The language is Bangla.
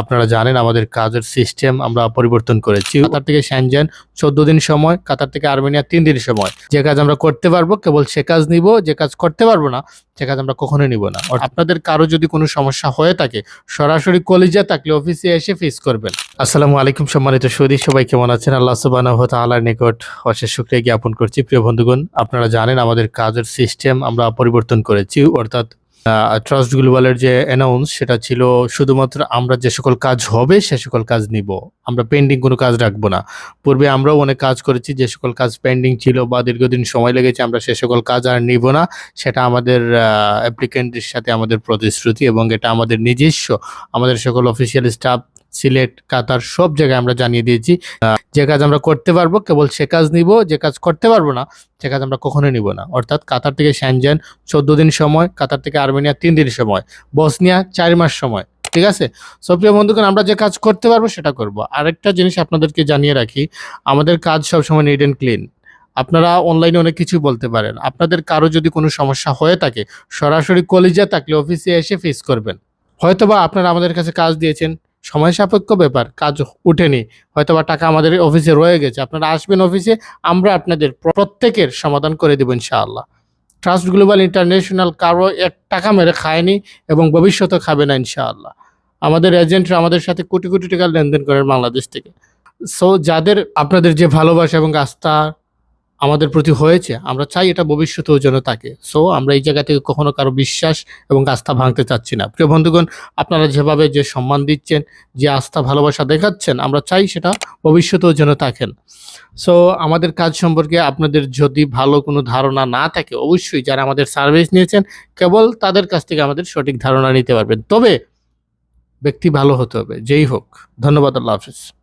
আপনারা জানেন আমাদের কাজের সিস্টেম, আমরা পরিবর্তন করেছি। কাতার থেকে শ্যানজেন চোদ্দ দিন সময়, কাতার থেকে আর্মেনিয়া তিন দিন সময়। যে কাজ আমরা করতে পারব, কেবল সে কাজ নিব, যে কাজ করতে পারব না, সে কাজ আমরা কখনোই নিব না। আপনাদের কারও যদি কোনো সমস্যা হয়ে থাকে, সরাসরি কলেজে থাকলে অফিসে এসে ফেস করবেন। আসসালামু আলাইকুম সম্মানিত সৌদি, সবাই কেমন আছেন? আল্লাহ সুবাহ তাআলার নিকট অশেষ শুক্রিয়া জ্ঞাপন করছি। প্রিয় বন্ধুগণ, আপনারা জানেন আমাদের কাজের সিস্টেম, আমরা পরিবর্তন করেছি, অর্থাৎ ট্রাস্ট গ্লোবালের যে অ্যানাউন্স সেটা ছিল শুধুমাত্র আমরা যে সকল কাজ হবে সে সকল কাজ নিব। আমরা পেন্ডিং কোনো কাজ রাখব না। পূর্বে আমরাও অনেক কাজ করেছি, যে সকল কাজ পেন্ডিং ছিল বা দীর্ঘদিন সময় লেগেছে, আমরা সে সকল কাজ আর নিব না। সেটা আমাদের অ্যাপ্লিকেন্টের সাথে আমাদের প্রতিশ্রুতি এবং এটা আমাদের নিজস্ব, আমাদের সকল অফিসিয়াল স্টাফ সিলেট, কাতার সব জায়গায় আমরা জানিয়ে দিয়েছি। যে কাজ আমরা করতে পারব, কেবল সে কাজ নিব, যে কাজ করতে পারব না, সে কাজ আমরা কখনোই নিব না। অর্থাৎ কাতার থেকে শ্যানজেন চোদ্দ দিন সময়, কাতার থেকে আর্মেনিয়া তিন দিন সময়, বসনিয়া চার মাস সময়, ঠিক আছে? সো, প্রিয় বন্ধুগণ, আমরা যে কাজ করতে পারব সেটা করব। আরেকটা জিনিস আপনাদেরকে জানিয়ে রাখি, আমাদের কাজ সবসময় নিট অ্যান্ড ক্লিন আপনারা অনলাইনে অনেক কিছু বলতে পারেন। আপনাদের কারও যদি কোনো সমস্যা হয়ে থাকে, সরাসরি কলেজে থাকলে অফিসে এসে ফেস করবেন। হয়তোবা আপনারা আমাদের কাছে কাজ দিয়েছেন সময় সাপেক্ষ ব্যাপার, কাজ উঠেনি হয়তোবা টাকা আমাদের অফিসে রয়ে গেছে। আপনারা আসবেন অফিসে আমরা আপনাদের প্রত্যেকের সমাধান করে দেবো ইনশাআল্লাহ। ট্রাস্ট গ্লোবাল ইন্টারন্যাশনাল কারও এক টাকা মেরে খায়নি এবং ভবিষ্যতে খাবে না ইনশাআল্লাহ। আমাদের এজেন্টরা আমাদের সাথে কোটি কোটি টাকা লেনদেন করেন বাংলাদেশ থেকে। সো যাদের আপনাদের যে ভালোবাসা এবং আস্থা আমাদের প্রতি হয়েছে, আমরা চাই এটা ভবিষ্যতেও যেন থাকে। সো আমরা এই জায়গা থেকে কখনো কারও বিশ্বাস এবং আস্থা ভাঙতে চাচ্ছি না। প্রিয় বন্ধুগণ, আপনারা যেভাবে যে সম্মান দিচ্ছেন, যে আস্থা, ভালোবাসা দেখাচ্ছেন, আমরা চাই সেটা ভবিষ্যতেও যেন থাকেন। সো আমাদের কাজ সম্পর্কে আপনাদের যদি ভালো কোনো ধারণা না থাকে, অবশ্যই যারা আমাদের সার্ভিস নিয়েছেন, কেবল তাদের কাছ থেকে আমাদের সঠিক ধারণা নিতে পারবেন। তবে ব্যক্তি ভালো হতে হবে, যেই হোক। ধন্যবাদ, আল্লাহ হাফিজ।